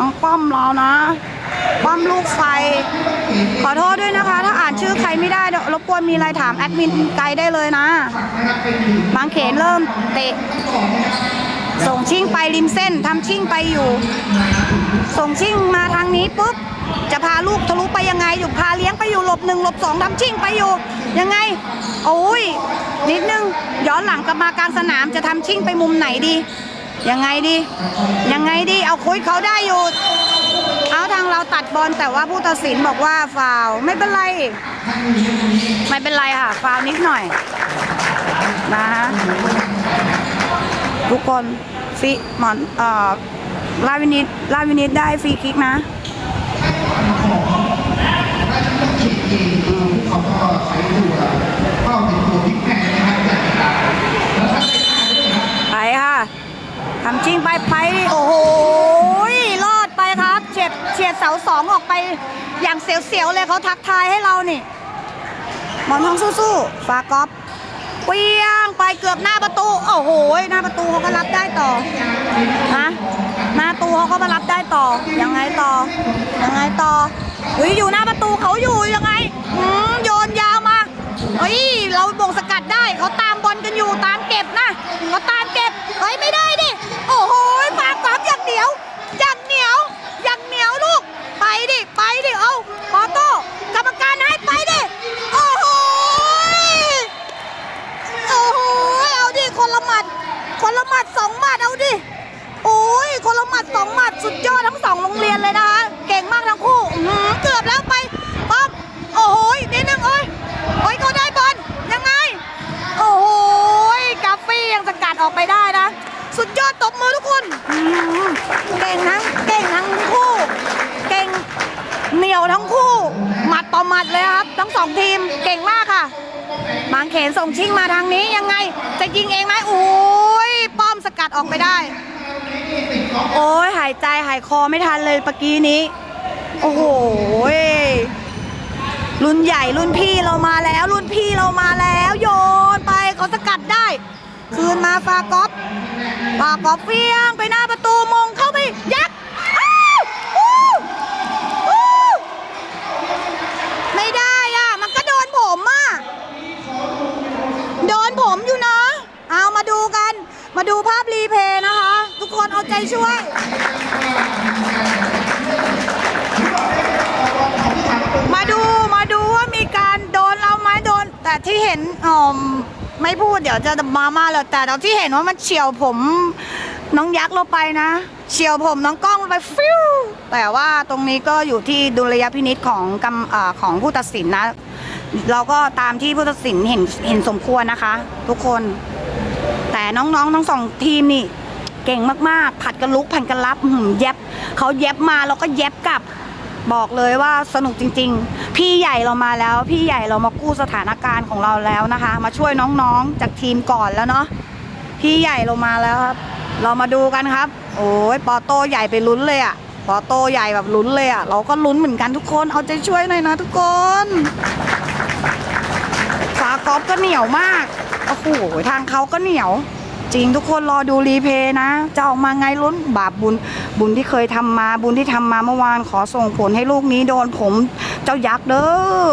น้องป้อมเรานะ ป้อมลูกไฟ ขอโทษด้วยนะคะ ถ้าอ่านชื่อใครไม่ได้เดี๋ยวรบกวนมีอะไรถามแอดมินไกด์ได้เลยนะ บางเขนเริ่มเตะ ส่งชิ่งไปริมเส้นทำชิ่งไปอยู่ ส่งชิ่งมาทางนี้ปุ๊บจะพาลูกทะลุไปยังไงอยู่พาเลี้ยงไปอยู่หลบหนึ่งหลบสองทำชิ่งไปอยู่ ยังไง โอ้ยนิดนึงย้อนหลังกลับมากลางสนามจะทำชิ่งไปมุมไหนดี ยังไงดี ยังไงดี เอาคุยเขาได้อยู่ เอาทางเราตัดบอลแต่ว่าผู้ตัดสินบอกว่าฟาวไม่เป็นไร ไม่เป็นไรค่ะ ฟาวนิดหน่อย นะฮะทุกคนฟิหมอนเอ่อลาวินิตลาวินิตได้ฟรีคิกนะไปค่ะ ทำจริงไปไปโอ้โหรอดไปครับเฉียดเฉียดเสาสองออกไปอย่างเสียวๆเลยเขาทักทายให้เรานี่หมอนทองสู้ๆฟากอฟเปียงไปเกือบหน้าประตู โอ้โหหน้าประตูเขาก็รับได้ต่อฮะหน้าประตูเขาก็มารับได้ต่อ ยังไงต่อ ยังไงต่อเฮ้ยอยู่หน้าประตูเขาอยู่ยังไงอืมโยนยาวมาเฮ้ยเราบ่งสกัดได้เขาตามบอลกันอยู่ตามเก็บนะเขาตามเก็บเฮ้ยไม่ได้ดิ โอ้โหปากอบอย่างเหนียวอย่างเหนียวอย่างเหนียวลูก ไปดิ ไปดิ เอาขอโต้กรรมการให้ไปดิ โอ้โห โอ้โห เอาดิ คนละหมัด คนละหมัดสองหมัด เอาดิ โอ้ย คนละหมัดสองหมัด สุดยอดทั้งสองโรงเรียนเลยนะคะ เก่งมากทั้งคู่อื้อหือเกือบแล้วไปปั๊บโอ้โหนิดนึงโอ้ยโอ้ยเขาได้บอล ยังไง โอ้โหกาฟี่ยังสกัดออกไปได้นะ สุดยอดตบมือทุกคนอื้อหือเก่งทั้ง เก่งทั้งคู่ เก่ง เหนียวทั้งคู่หมัดต่อหมัดเลยครับ ทั้งสองทีมเก่งมากค่ะ บางเขนส่งชิงมาทางนี้ยังไง จะยิงเองไหมโอ้ยป้อมสกัดออกไปได้ โอ้ ยหายใจหายคอไม่ทันเลยเมื่อกี้นี้ โอ้โหรุ่นใหญ่รุ่นพี่เรามาแล้ว รุ่นพี่เรามาแล้ว โยนไปเขาสกัดได้ คืนมาฟากอฟฟากอฟเฟียงไปหน้าประตูมงเข้าไปยัดอ้าวอู้อู้ไม่ได้อะ มันก็โดนผมอะ โดนผมอยู่นะ เอามาดูกัน มาดูภาพรีเพย์นะคะ เอาใจช่วย มาดูมาดูว่ามีการโดนเราไหมโดน แต่ที่เห็นอ๋อมไม่พูดเดี๋ยวจะมามาเลยแต่เราที่เห็นว่ามันเฉียวผมน้องยักษ์เราไปนะ เฉียวผมน้องกล้องไปฟิวแต่ว่าตรงนี้ก็อยู่ที่ดุลยพินิษของกำอของผู้ตัดสินนะ เราก็ตามที่ผู้ตัดสินเห็นเห็นสมควรนะคะ ทุกคน แต่น้องๆทั้งสองทีมนี่ เก่งมากๆ ผัดกันลุกผัดกันรับหือแยบเขาแยบมาแล้วก็แยบกลับบอกเลยว่าสนุกจริง ๆ พี่ใหญ่เรามาแล้ว พี่ใหญ่เรามากู้สถานการณ์ของเราแล้วนะคะ มาช่วยน้องๆจากทีมก่อนแล้วเนาะพี่ใหญ่เรามาแล้วครับ เรามาดูกันครับ โอ้ยปอโตใหญ่ไปลุ้นเลยอะปอโตใหญ่แบบลุ้นเลยอะเราก็ลุ้นเหมือนกันทุกคนเอาใจช่วยหน่อยนะทุกคนฝากอล์ฟก็เหนียวมากโอ้โหทางเขาก็เหนียว จริงทุกคนรอดูรีเพย์นะ จะออกมาไงลุ้นบาปบุญบุญที่เคยทำมาบุญที่ทำมาเมื่อวานขอส่งผลให้ลูกนี้โดนผมเจ้ายักษ์เด้อ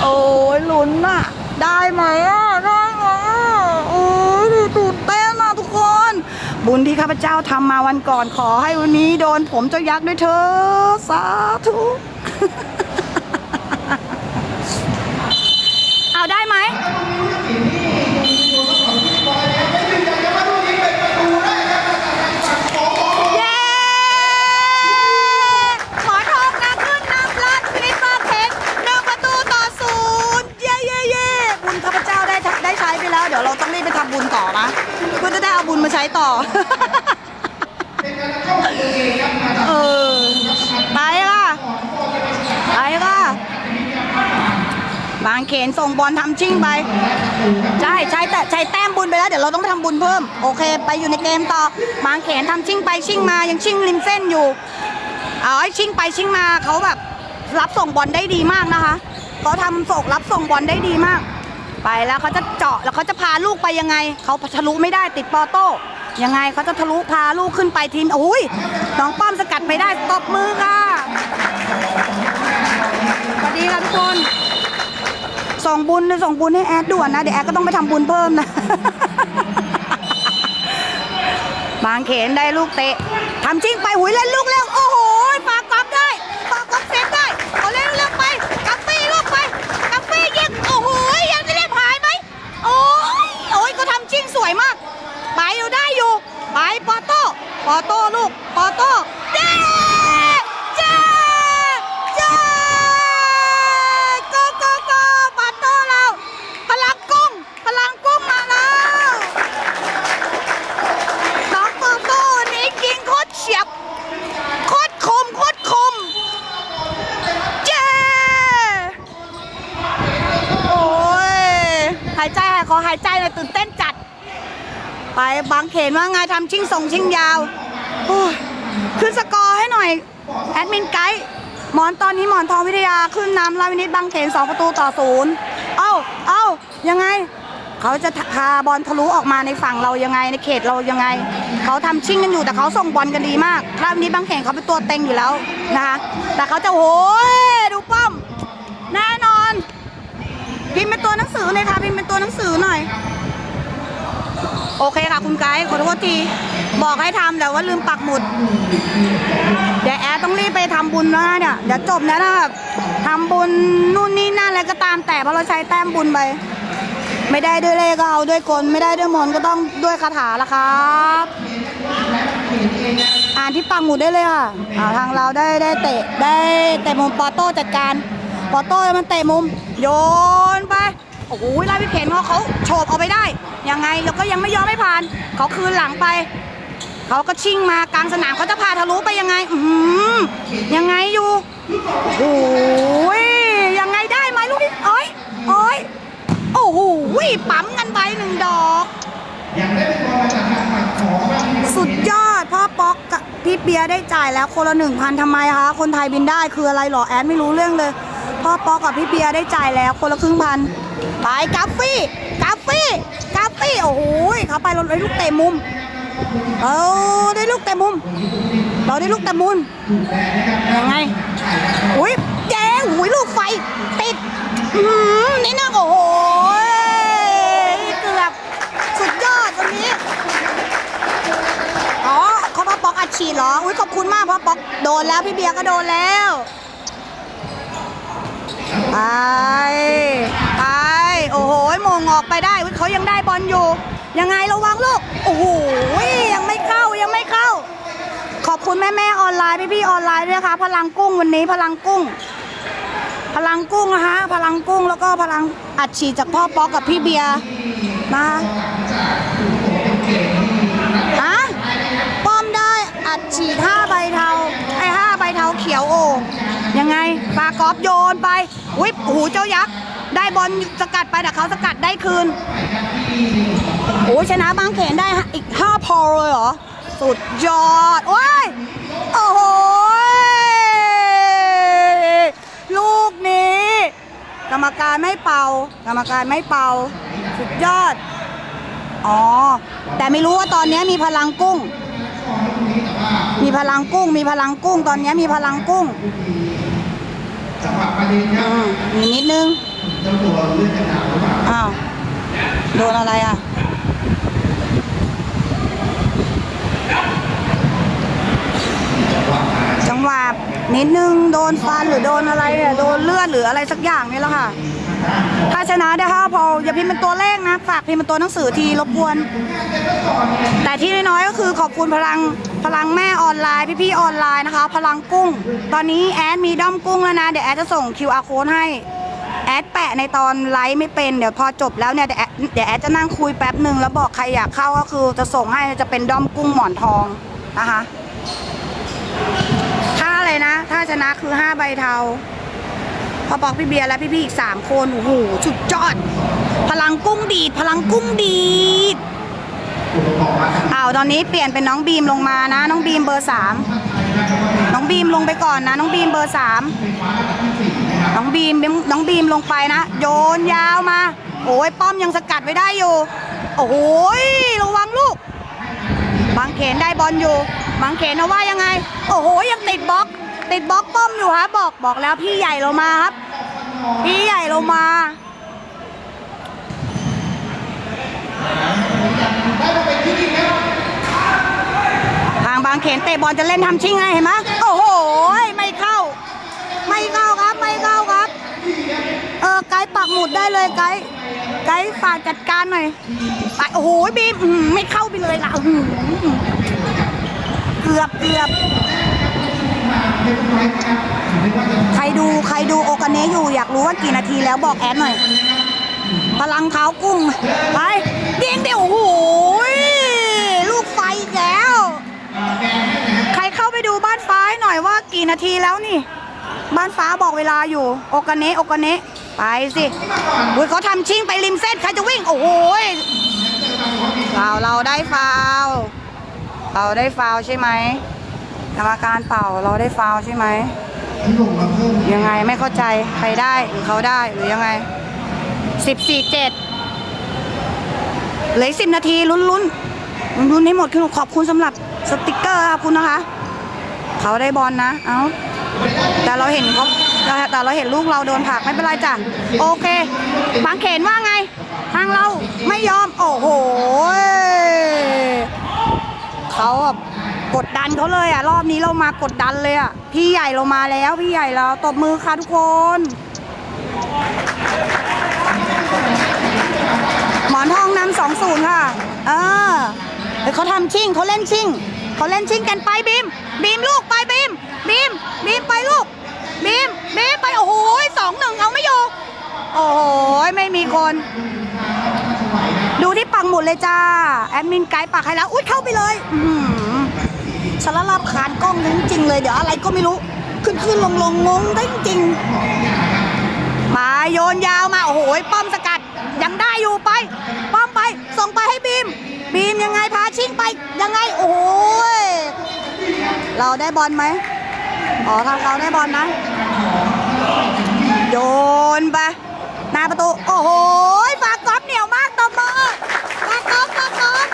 โอ้ยลุ้นอะได้ไหมอะได้ไหมอะโอ้ยตื่นเต้นอะทุกคน บุญที่ข้าพเจ้าทำมาวันก่อนขอให้วันนี้โดนผมเจ้ายักษ์ด้วยเถอสาธุ เอาได้ไหมเย้หมอทองนะขึ้นนำลัสนิทราเท็จเมืองประตูต่อศูนย์เย่เย่เย่บุญธรรมเจ้าได้ใช้ไปแล้วเดี๋ยวเราต้องรีบไปทำบุญต่อนะเพื่อจะได้เอาบุญมาใช้ต่ออ ไปค่ะ ไปค่ะ บาง เขนส่งบอลทำชิ่งไป ใช่ใช่แต่ใช้แต้มบุญไปแล้วเดี๋ยวเราต้องไปทำบุญเพิ่ม โอเค ไปอยู่ในเกมต่อบางเขนทำชิ่งไปชิ่งมายังชิ่งริมเส้นอยู่เอาไอ้ชิ่งไปชิ่งมาเขาแบบรับส่งบอลได้ดีมากนะคะเขาทำส่งรับส่งบอลได้ดีมาก ไปแล้วเขาจะเจาะแล้วเขาจะพาลูกไปยังไงเขาทะลุไม่ได้ติดปอโต้ยังไงเขาจะทะลุพาลูกขึ้นไปทีมอุ้ยน้องป้อมสกัดไปได้ตบมือค่ะสวัสดีค่ะทุกคน ส่งบุญส่งบุญให้แอดด่วนนะเดี๋ยวแอดก็ต้องไปทำบุญเพิ่มนะ บางเขนได้ลูกเตะทำจริงไปหุยเล่นลูกเร็วโอ้โหปากกอบได้ปากกอบเซฟได้เอาเร็วเร็วไปกัฟฟี่ลูกไปกัฟฟี่ยิงโอ้โหยังจะได้ผายไหมโอ้ยโอ้ยก็ทำจริงสวยมาก ไปอยู่ได้อยู่ไปปอโต้ปอโต้ลูกปอโต้เด้เจ้เจ้โกโกโกปอโต้เราพลังกุ้งพลังกุ้งมาแล้ว น้องโตโต้นี่ยิงโคตรเฉียบ โคตรคม โคตรคม เจ้โอ้ย หายใจหายขอหายใจหน่อยตื่นเต้นจัด ไปบางเขนว่าไงทำ ชิงส่งชิงยาวขึ้นสกอร์ให้หน่อย แอดมินไกด์หมอนตอนนี้หมอนทองวิทยาขึ้นนำลาวินิตบางเขนสองประตูต่อศูนย์เอ้าเอ้ายังไง เขาจะพาบอลทะลุออกมาในฝั่งเรายังไงในเขตเรายังไง เขาทำชิ่งกันอยู่แต่เขาส่งบอลกันดีมากลาวินิตบางเขนเขาเป็นตัวเต็งอยู่แล้วนะคะแต่เขาจะโอ้ยดูป้อมแน่นอนพิมพ์เป็นตัวหนังสือเลยค่ะพิมพ์เป็นตัวหนังสือหน่อย โอเคค่ะคุณไกด์ขอโทษทีบอกให้ทำแต่ว่าลืมปักหมุด เดี๋ยวแอดต้องรีบไปทำบุญแล้วนะเนี่ยเดี๋ยวจบแล้วนะแบบทำบุญนู่นนี่นั่นอะไรก็ตามแต่เพราะเราใช้แต้มบุญไป ไม่ได้ด้วยเลขก็เอาด้วยกลไม่ได้ด้วยมนต์ก็ต้องด้วยคาถาละครับ อ่านที่ปักหมุดได้เลยค่ะอ่าทางเราได้ได้เตะได้เตะมุมปอโต้จัดการปอโต้มันเตะมุม โยนไป โอ้โหลายพิเขนเขาเขาโฉบเอาไปได้ ยังไงเราก็ยังไม่ยอมให้ผ่าน เขาคืนหลังไป เขาก็ชิ่งมากลางสนามเขาจะพาทะลุไปยังไง อือหือยังไงอยู่โอ้โหยังไงได้ไหมลูกนี้โอ้ยโอ้ยโอ้โหปั๊มกันไปหนึ่งดอกสุดยอดพ่อป๊อกกับพี่เบียร์ได้จ่ายแล้วคนละหนึ่งพันทำไมคะคนไทยบินได้คืออะไรหรอแอดไม่รู้เรื่องเลย พ่อป๊อกกับพี่เบียร์ได้จ่ายแล้วคนละครึ่งพัน ไปกัฟฟี่กัฟฟี่กัฟฟี่โอ้โหเขาไปเราได้ลูกเตะมุมเอาได้ลูกเตะมุม เราได้ลูกเตะมุมยังไงอุ้ยแจ้งอุ้ยลูกไฟติดนี่นะโอ้โหเกือบสุดยอดวันนี้ อ๋อเขาพ่อป๊อกอัดฉีดเหรออุ้ยขอบคุณมากพ่อป๊อกโดนแล้วพี่เบียร์ก็โดนแล้วไป มงออกไปได้เขายังได้บอลอยู่ ยังไงระวังลูก โอ้โห ยังไม่เข้ายังไม่เข้า ขอบคุณแม่แม่ออนไลน์พี่พี่ออนไลน์ด้วยนะคะพลังกุ้งวันนี้พลังกุ้ง พลังกุ้งนะคะพลังกุ้งแล้วก็พลังอัดฉีดจากพ่อป๊อกกับพี่เบียร์นะฮะป้อมได้อัดฉีด5ใบเทาไอ้5ใบเทาเขียวโอ่งยังไงปลากรอบโยนไปอุ้ยโอ้โหเจ้ายักษ์ ได้บอลสกัดไปแต่เขาสกัดได้คืน โอ้ชนะบางเขนได้อีก 5 พอเลยเหรอ สุดยอด โอ้ย โอ้โห ลูกนี้ กรรมการไม่เป่า กรรมการไม่เป่า สุดยอด อ๋อ แต่ไม่รู้ว่าตอนนี้มีพลังกุ้ง มีพลังกุ้ง มีพลังกุ้ง ตอนนี้มีพลังกุ้งจังหวะประเด็นครับมมีนิดนึง จ้าตัวเลือดกระดาษหรือเปล่าอ้าวโดนอะไรอะจังหวะนิดนึงโดนฟันหรือโดนอะไรเนี่ยโดนเลือดหรืออะไรสักอย่างนี่แหละค่ะ ถ้าชนะได้ห้าพออย่าพิมพ์เป็นตัวเลขนะ ฝากพิมพ์เป็นตัวหนังสือทีรบกวน แต่ที่น้อยๆก็คือขอบคุณพลังพลังแม่ออนไลน์ พี่ๆออนไลน์นะคะ พลังกุ้ง ตอนนี้แอดมีด้อมกุ้งแล้วนะ เดี๋ยวแอดจะส่ง QR code ให้ แอดแปะในตอนไลฟ์ไม่เป็นเดี๋ยวพอจบแล้วเนี่ยเดี๋ยวแอดเดี๋ยวแอดจะนั่งคุยแป๊บหนึ่งแล้วบอกใครอยากเข้าก็คือจะส่งให้จะเป็นด้อมกุ้งหมอนทองนะคะ ถ้าอะไรนะ ถ้าชนะคือ5ใบเทาพอบอกพี่เบียร์และพี่ๆอีก3คนโอ้โหสุดยอด พลังกุ้งดีด พลังกุ้งดีดอ้าวตอนนี้เปลี่ยนเป็นน้องบีมลงมานะ น้องบีมเบอร์3น้องบีมลงไปก่อนนะ น้องบีมเบอร์3 น้องบีมน้องบีมลงไปนะ โยนยาวมา โอ้ยป้อมยังสกัดไว้ได้อยู่ โอ้โหยระวังลูก บางเขนได้บอลอยู่ บางเขนเอาว่ายังไง โอ้โหยังติดบล็อก ติดบล็อกป้อมอยู่ฮะบอกบอกแล้วพี่ใหญ่เรามาครับ พี่ใหญ่เรามาทางบางเขนเตะบอลจะเล่นทำชิงไงเห็นไหมโอ้โหไม่เข้า ไม่เข้าครับ ไม่เข้าครับ เออไกด์ปักหมุดได้เลยไกด์ไกด์ฝากจัดการหน่อยไปโอ้โหบีมไม่เข้าไปเลยล่ะเกือบเกือบใครดูใครดูโอกาเนะอยู่อยากรู้ว่ากี่นาทีแล้วบอกแอดหน่อย พลังเท้ากุ้งไปยิงเดี๋ยวโอ้โหลูกไฟอีกแล้ว ใครเข้าไปดูบ้านฟ้าให้หน่อยว่ากี่นาทีแล้วนี่ บ้านฟ้าบอกเวลาอยู่ โอกาเนะโอกาเนะไปสิอุ้ยเขาทำชิงไปริมเส้นใครจะวิ่ง โอ้โหฟาวเราได้ฟาวเราได้ฟาวใช่ไหมกรรมการเป่าเราได้ฟาวใช่ไหมยังไงไม่เข้าใจใครได้หรือเขาได้หรือยังไงสิบสี่เจ็ดเหลือสิบนาทีลุ้นลุ้นลุ้นให้หมดคือขอบคุณสำหรับสติกเกอร์ขอบคุณนะคะ เขาได้บอลนะ เอ้า แต่เราเห็นเขาแต่แต่เราเห็นลูกเราโดนผลักไม่เป็นไรจ้ะโอเคบางเขนว่าไง ทางเราไม่ยอม โอ้โหเขาแบบกดดันเขาเลยอะ รอบนี้เรามากดดันเลยอะ พี่ใหญ่เรามาแล้วพี่ใหญ่เราตบมือค่ะทุกคนหมอนทองนำสองศูนย์ค่ะ เออเขาทำชิ่งเขาเล่นชิ่ง เขาเล่นชิงกันไปบีมบีมลูกไปบีมบีมบีมไปลูกบีมบีมไปโอ้โหสองหนึ่งเอาไม่อยู่โอ้โหไม่มีคน ดูที่ปังหมุดเลยจ้าแอดมินไกด์ปักให้แล้วอุ้ยเข้าไปเลยอือหือสารลับขานกล้องจริงๆเลยเดี๋ยวอะไรก็ไม่รู้ ขึ้นขึ้นลงลงงงได้จริงๆมาโยนยาวมาโอ้โหป้อมสกัดยังได้อยู่ไป ป้อมไปส่งไปให้บีมบีมยังไงพาชิงไปยังไง เราได้บอลไหมอ๋อทางเราได้บอลนะ โยนไปหน้าประตู โอ้โหฝากก๊อฟเหนียวมากตบมือฝากก๊อฟฝากก๊อฟ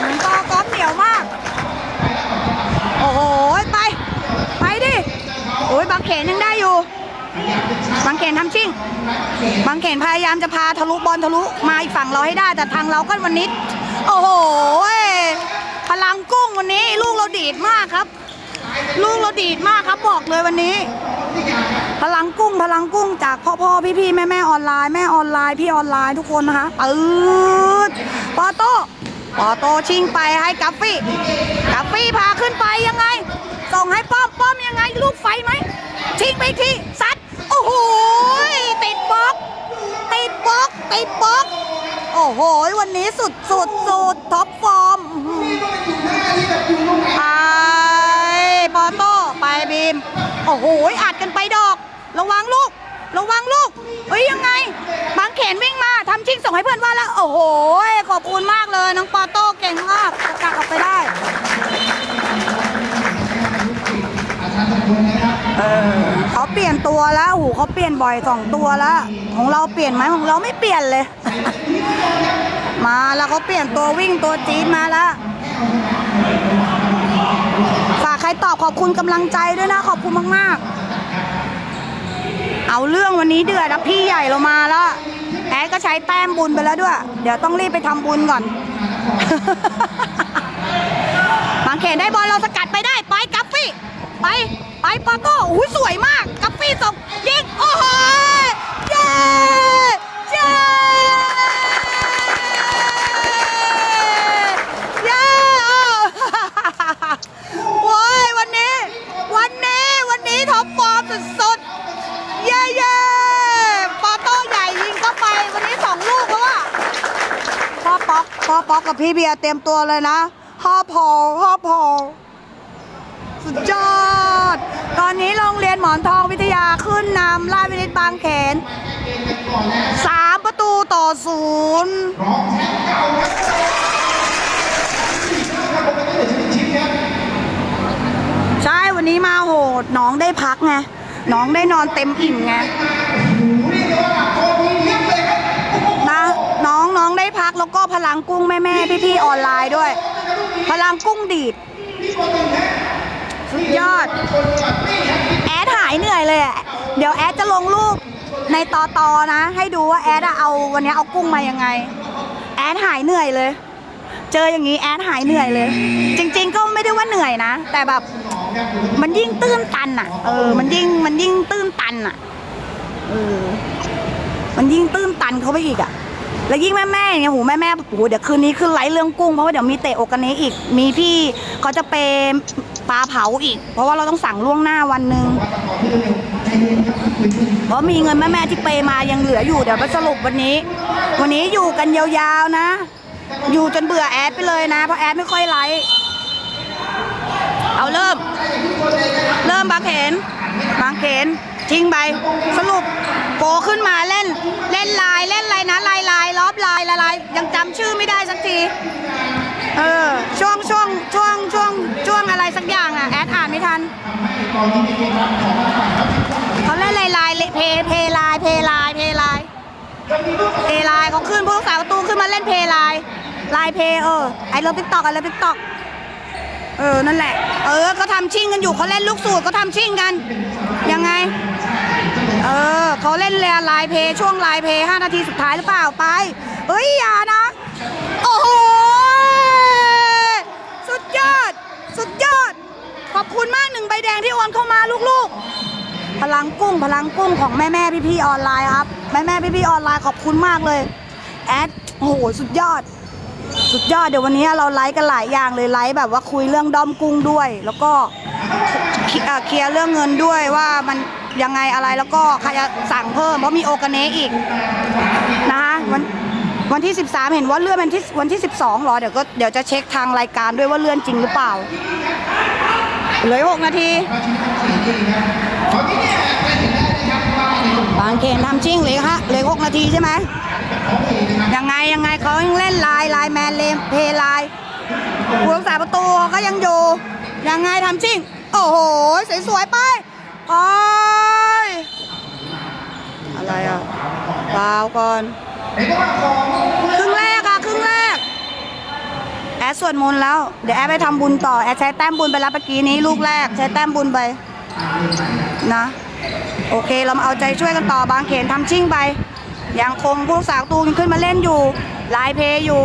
อืมต่อก๊อฟเหนียวมาก โอ้โหไป ไปดิโอ้ยบางเขนยังได้อยู่ บางเขนทำชิ่ง บางเขนพยายามจะพาทะลุบอลทะลุมาอีกฝั่งเราให้ได้ แต่ทางเราก็วันนี้ โอ้โห พลังกุ้งวันนี้ลูกเราดีดมากครับ ลูกเราดีดมากครับบอกเลยวันนี้ พลังกุ้งพลังกุ้งจากพ่อพ่อพี่พี่แม่แม่ออนไลน์แม่ออนไลน์พี่ออนไลน์ทุกคนนะคะปืดปอโต้ปอโต้ชิงไปให้กัฟฟี่กัฟฟี่พาขึ้นไปยังไง ส่งให้ป้อมป้อมยังไง ลูกไฟไหมชิงไปอีกทีซัดโอ้โหติดบล็อก ติดบล็อกติดบล็อก โอ้โห วันนี้สุดสุดสุดท็อปฟอร์มไปปอโต้ไปบีม โอ้โหอัดกันไปดอก ระวังลูก ระวังลูกเฮ้ยยังไง บางเขนวิ่งมาทำชิงส่งให้เพื่อนว่าแล้ว โอ้โห ขอบคุณมากเลยน้องปอโต้เก่งมากสกัดออกไปได้เออ เปลี่ยนตัวแล้วโอ้โหเขาเปลี่ยนบ่อยสองตัวแล้ว ของเราเปลี่ยนไหมของเราไม่เปลี่ยนเลย มาแล้วเขาเปลี่ยนตัววิ่งตัวจี๊ดมาแล้วฝากใครตอบขอบคุณกำลังใจด้วยนะขอบคุณมากๆ เอาเรื่องวันนี้เดือดนะพี่ใหญ่เรามาแล้วแอดก็ใช้แต้มบุญไปแล้วด้วย เดี๋ยวต้องรีบไปทำบุญก่อนบางเขนได้บอลเราสกัดไปได้ไปกัฟฟี่ไป ไปปาโต้โอ้ยสวยมาก กัฟฟี่ส่งยิง โอ้โหเย้เย้เย้โว้ยวันนี้ วันนี้วันนี้ท็อปฟอร์มสุดๆเย้เย้ปาโต้ใหญ่ยิงเข้าไป วันนี้สองลูกแล้วอะพ่อป๊อกพ่อป๊อกกับพี่เบียร์เตรียมตัวเลยนะพ่อพอพ่อพอสุดยอด ตอนนี้โรงเรียนหมอนทองวิทยาขึ้นนำราชวินิตบางเขนสามประตูต่อศูนย์ร้องแชมป์เก่าครับถ้าผมไม่ได้เดี๋ยวจะมีชิปครับใช่วันนี้มาโหดน้องได้พักไงน้องได้นอนเต็มอิ่มไงโอ้โหเรียกได้พักแล้วก็พลังกุ้งแม่แม่พี่พี่ออนไลน์ด้วย พลังกุ้งดีด ยอด แอดหายเหนื่อยเลยอะเดี๋ยวแอดจะลงรูปในตอตอนะ ให้ดูว่าแอดอะเอาวันนี้เอากุ้งมายังไง แอดหายเหนื่อยเลย เจออย่างนี้แอดหายเหนื่อยเลย จริง ๆ ก็ไม่ได้ว่าเหนื่อยนะ แต่แบบมันยิ่งตื้นตันอะเออ มันยิ่งมันยิ่งตื้นตันอะเออมันยิ่งตื้นตันเขาไปอีกอะ แล้วยิ่งแม่แม่เนี่ยโหแม่แม่ๆโหเดี๋ยวคืนนี้ขึ้นไลฟ์เรื่องกุ้งเพราะว่าเดี๋ยวมีเตะโอกาเนะอีก มีพี่เขาจะเปย์ปลาเผาอีก เพราะว่าเราต้องสั่งล่วงหน้าวันหนึ่งเพราะมีเงินแม่แม่ที่เปย์มายังเหลืออยู่เดี๋ยวไปสรุปวันนี้ วันนี้อยู่กันยาวๆนะ อยู่จนเบื่อแอดไปเลยนะ เพราะแอดไม่ค่อยไลฟ์เอาเริ่ม เริ่มบางเขนบางเขนทิ้งไปสรุป โกขึ้นมาเล่นเล่นลายเล่นอะไรนะลายลายล้อบลายละลายยังจำชื่อไม่ได้สักที เออ ช่วงช่วงช่วงช่วงช่วงอะไรสักอย่างอะ แอดอ่านไม่ทันเขาเล่นลายลายเพเพลายเพลายเพลายเพลายเขาขึ้นผู้สาประตูขึ้นมาเล่นเพลายลายเพเออไอเลิฟติ๊กตอกไอเลิฟติ๊กตอกเออ นั่นแหละ เออ ก็ทำชิ่งกันอยู่เขาเล่นลูกสูตรก็ทำชิ่งกัน ยังไง เออเขาเล่นเรียลายเพย์ช่วงไลายเพย์ห้านาทีสุดท้ายหรือเปล่าไปเฮ้ยอย่านะ โอ้โห สุดยอด สุดยอด ขอบคุณมากหนึ่งใบแดงที่โอนเข้ามาลูกๆ พลังกุ้งพลังกุ้งของแม่แม่พี่พี่ออนไลน์ครับ แม่แม่พี่พี่ออนไลน์ขอบคุณมากเลยแอดโอ้โหสุดยอด สุดยอดเดี๋ยววันนี้เราไลฟ์กันหลายอย่างเลยไลฟ์แบบว่าคุยเรื่องด้อมกุ้งด้วย แล้วก็เคลียร์เรื่องเงินด้วยว่ามัน ยังไงอะไรแล้วก็ใครจะสั่งเพิ่มเพราะมีโอกาเนะอีกนะคะวันวันที่ 13 เห็นว่าเลื่อนวันที่วันที่ 12เหรอเดี๋ยวก็เดี๋ยวจะเช็คทางรายการด้วยว่าเลื่อนจริงหรือเปล่าเหลือหกนาทีบางเขนทำชิ่งเลยฮะเหลยหกนาทีใช่ไหมยังไงยังไงเขายังเล่นลายลายแมนเลมเพลายผู้รักษาประตูก็ยังอยู่ยังไงทำชิ่งโอ้โห สวยๆไปอ้ย อะไรอะเปล่าก่อนครึ่งแรกอะครึ่งแรก แอดสวดมนต์แล้ว เดี๋ยวแอดไปทำบุญต่อ แอดใช้แต้มบุญไปแล้วเมื่อกี้นี้ลูกแรก ใช้แต้มบุญไป นะ โอเคเรามาเอาใจช่วยกันต่อบางเขนทำชิ่งไปยังคงพวกสาวตูนขึ้นมาเล่นอยู่ลายเพย์อยู่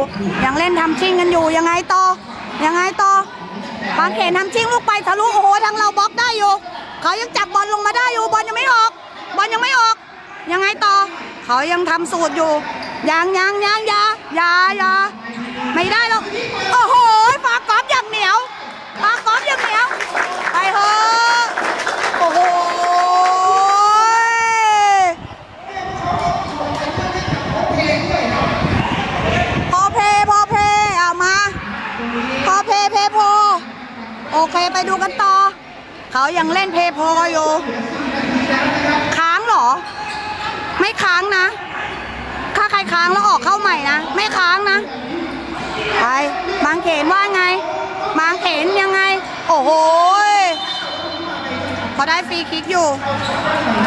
ยังเล่นทำชิ่งกันอยู่ยังไงต่อยังไงต่อบางเขนทำชิ่งลูกไปทะลุโอ้โหทางเราบล็อกได้อยู่เขายังจับบอลลงมาได้อยู่บอลยังไม่ออก บอลยังไม่ออก ยังไงต่อ เขายังทำสูตรอยู่ ยังยังยังยายายาไม่ได้หรอก โอ้โหฝากกอล์ฟอย่างเหนียวฝากกอล์ฟอย่างเหนียว ไปเถอะโอ้โหพอเพพอเพเอามา พอเพเพโพโอเคไปดูกันต่อ เขายังเล่นเพโพอยู่ ค้างเหรอ ไม่ค้างนะถ้าใครค้างแล้วออกเข้าใหม่นะ ไม่ค้างนะ ไป บางเขนว่าไง บางเขนยังไง โอ้โหยเขาได้ฟรีคิกอยู่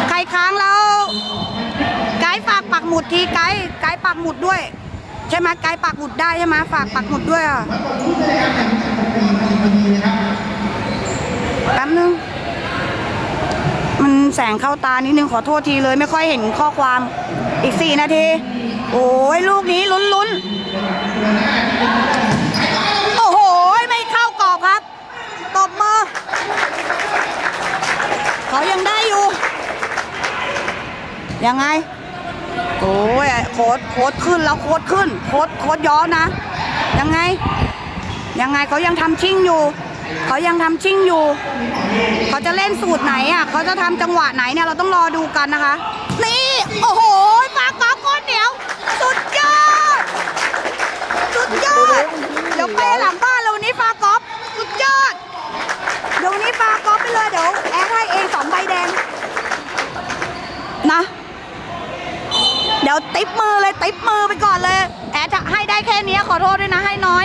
ใครค้างแล้ว ไกด์ฝากปักหมุดทีไกด์ไกด์ปักหมุดด้วย ใช่ไหมไกด์ปักหมุดได้ใช่ไหมฝากปักหมุดด้วยอะแป๊บนึง มันแสงเข้าตานิดนึงขอโทษทีเลยไม่ค่อยเห็นข้อความอีกสี่นาที โอ้ยลูกนี้ลุ้นลุ้นโอ้โห ไม่เข้ากรอบครับ ตบมือเขายังได้อยู่ ยังไง โอ้ยโค้ดโค้ดขึ้นแล้วโค้ดขึ้น โค้ดโค้ดย้อนนะ ยังไง ยังไงเขายังทำชิ่งอยู่ เขายังทำชิ่งอยู่ เขาจะเล่นสูตรไหนอะ เขาจะทำจังหวะไหนเนี่ยเราต้องรอดูกันนะคะ นี่ โอ้โหปากกอล์ฟก้นเหนียว สุดยอด สุดยอด เดี๋ยวไปหลังบ้านเราวันนี้ฟากอล์ฟสุดยอด เดี๋ยวนี้ฟากอล์ฟไปเลยเดี๋ยวแอดให้เองสองใบแดง นะ เดี๋ยวติ๊บมือเลยติ๊บมือไปก่อนเลย แอดจะให้ได้แค่นี้ขอโทษด้วยนะให้น้อย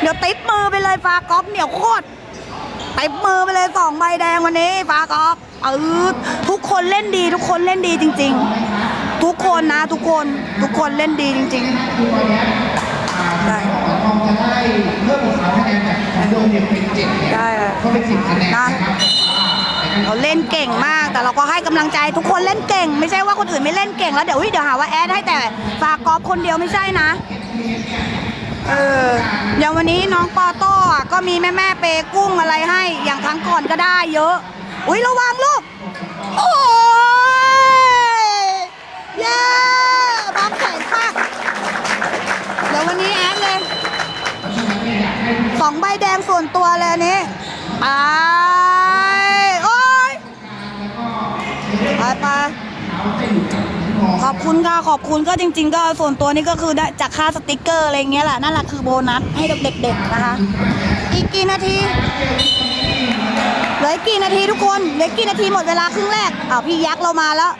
เดี๋ยวติ๊บมือไปเลยฟากอล์ฟเหนียวโคตรติ๊บมือไปเลยสองใบแดงวันนี้ฟากอล์ฟเออทุกคนเล่นดีทุกคนเล่นดีจริง ๆ ทุกคนนะทุกคนทุกคนเล่นดีจริงคือตอนเนี้ยอ่าได้ของทองจะได้เพิ่มสามคะแนนจากของโดมเนี่ยเป็นเจ็ดเนี่ยได้อะก็เป็นสิบคะแนนนะนะครับๆเขาเล่นเก่งมาก แต่เราก็ให้กำลังใจทุกคนเล่นเก่ง ไม่ใช่ว่าคนอื่นไม่เล่นเก่งแล้วเดี๋ยวอุ๊ยเดี๋ยวหาว่าแอดให้แต่ฝากกอล์ฟคนเดียวไม่ใช่นะ เออเดี๋ยววันนี้น้องปอโต้อะก็มีแม่แม่ๆเปกุ้งอะไรให้ อย่างครั้งก่อนก็ได้เยอะ อุ้ยระวังลูก โอ้ยเย้บอมแข็งปากเดี๋ยววันนี้แอดเลยสองใบแดงส่วนตัวเลยอันนี้ไปโอ้ยไปไป ขอบคุณค่ะขอบคุณก็จริง ๆ ก็ส่วนตัวนี้ก็คือได้จากค่าสติกเกอร์อะไรเงี้ยแหละนั่นแหละคือโบนัสให้เด็กๆนะคะ อีกกี่นาทีเหลือกี่นาทีทุกคนเหลือกี่นาทีหมดเวลาครึ่งแรกอ้าวพี่ยักษ์เรามาแล้ว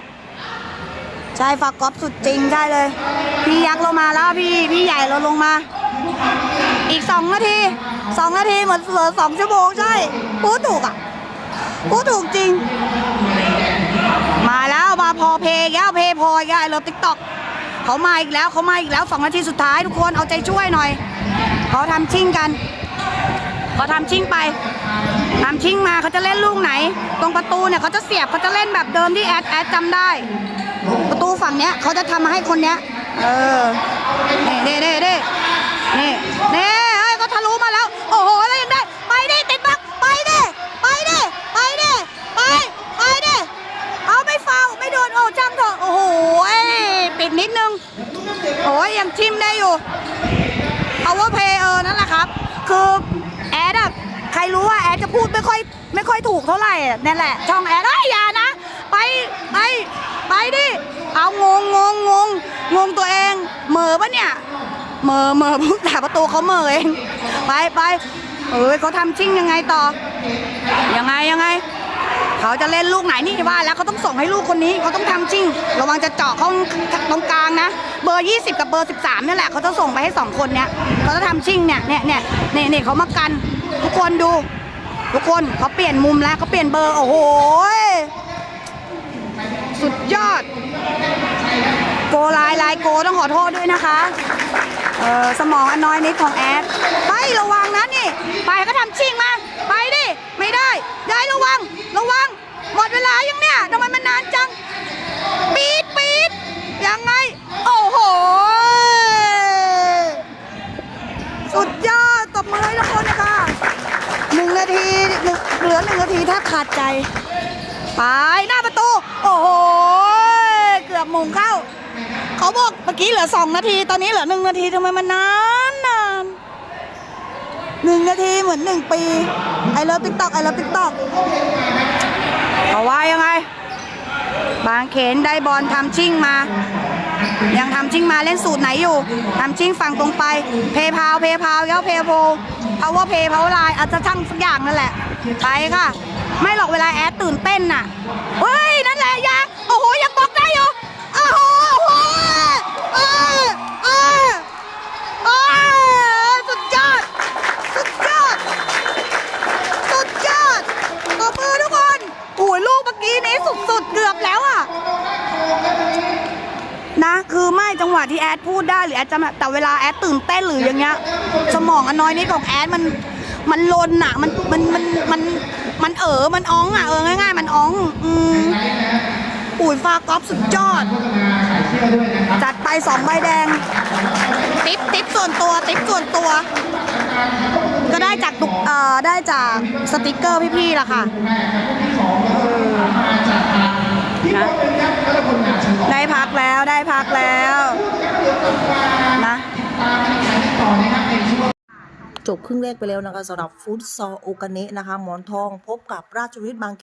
ใช่ฝากกอล์ฟสุดจริงใช่เลย พี่ยักษ์เรามาแล้วพี่พี่ใหญ่เราลงมา อีกสองนาทีสองนาทีเหมือนเหลือสองชั่วโมงใช่พูดถูกอะพูดถูกจริง พอเพย์แก้วเพย์พอแก้วเลิฟติ๊กต็อกเขามาอีกแล้วเขามาอีกแล้วสองนาทีสุดท้ายทุกคนเอาใจช่วยหน่อยเขาทำชิ่งกันเขาทำชิ่งไปทำชิ่งมาเขาจะเล่นลูกไหน ตรงประตูเนี่ยเขาจะเสียบเขาจะเล่นแบบเดิมที่แอดแอดจำได้ ประตูฝั่งเนี้ยเขาจะทำมาให้คนเนี้ยเออเน่เน่เน่เน่เน่เฮ้ยเขาทะลุมาแล้ว โอ้โห แล้วยังได้ ไปดิติดบักไปดิ ไปดิ ไปดิ ไป ไปดิ เอาไม่ฟาวไม่โดน โอ้จำเถอะ โอ้โหเอ้ย ปิดนิดนึงโอ้ยยังชิมได้อยู่ power play เออนั่นแหละครับ คือแอดอะใครรู้ว่าแอดจะพูดไม่ค่อยไม่ค่อยถูกเท่าไหร่นั่นแหละ ช่องแอดเอ้ยานะ ไปไปไปดิ เอางงงงงงงงตัวเองเหม่อปะเนี่ยเหม่อเหม่อพุ่งแต่ประตูเขาเหม่อเอง ไปไปเอ้ยเขาทำชิ่งยังไงต่อ ยังไงยังไง เขาจะเล่นลูกไหนนี่ว่าแล้วเขาต้องส่งให้ลูกคนนี้เขาต้องทำชิง ระวังจะเจาะเข้าตรงกลางนะ เบอร์ 20 กับเบอร์ 13นี่แหละเขาจะส่งไปให้สองคนเนี้ยเขาจะทำชิ่งเนี่ยเนี่ยเนี่ยเนี่ยเนี่ยเขามากันทุกคนดู ทุกคนเขาเปลี่ยนมุมแล้วเขาเปลี่ยนเบอร์โอ้โหสุดยอด โกลายลายโกต้องขอโทษด้วยนะคะเออสมองอันน้อยนิดของแอดไประวังนะนี่ ไปก็ทำชิ่งมา ไปดิ ไม่ได้ได้ระวัง ระวัง หมดเวลายังเนี่ยทำไมมันนานจัง ปีดปีดยังไง โอ้โห สุดยอด ตบมือให้ทุกคนนะคะหนึ่งนาทีหนึ่งเหลือหนึ่งนาทีแทบขาดใจ ไปหน้าประตู โอ้โห เกือบมุงเข้า เขาบอกเมื่อกี้เหลือสองนาที ตอนนี้เหลือหนึ่งนาทีทำไมมันนานนาน หนึ่งนาทีเหมือนหนึ่งปี ไอเลิฟติ๊กต็อกไอเลิฟติ๊กต็อกเขาว่ายังไง บางเขนได้บอลทำชิ่งมา ยังทำชิ่งมาเล่นสูตรไหนอยู่ทำชิ่งฝั่งตรงไป เพย์พาวเพย์พาวย้าเพย์โพพาวเวอร์เพย์พาวไลน์อาจจะช่างสักอย่างนั่นแหละ ไปค่ะ ไม่หรอกเวลาแอดตื่นเต้นน่ะเฮ้ย นั่นแหละ คือไม่จังหวะที่แอดพูดได้หรือแอดจะแต่เวลาแอดตื่นเต้นหรืออย่างเงี้ย สมองอันน้อยนิดของแอดมันมันลนอะมันมันมันมันมันเออมันอ้องอะเออง่าย ๆ มันอ้องอืมอุ้ยฟ้ากอฟสุดยอด จัดไปสองใบแดง ติ๊บติ๊บส่วนตัว ติ๊บส่วนตัว ก็ได้จากตุกเอ่อได้จากสติกเกอร์พี่ๆล่ะค่ะ ได้พักแล้วได้พักแล้วนะจบครึ่งแรกไปแล้วนะคะสำหรับฟุตซอลโอกาเนะนะคะหมอนทองพบกับราชวิทย์บาง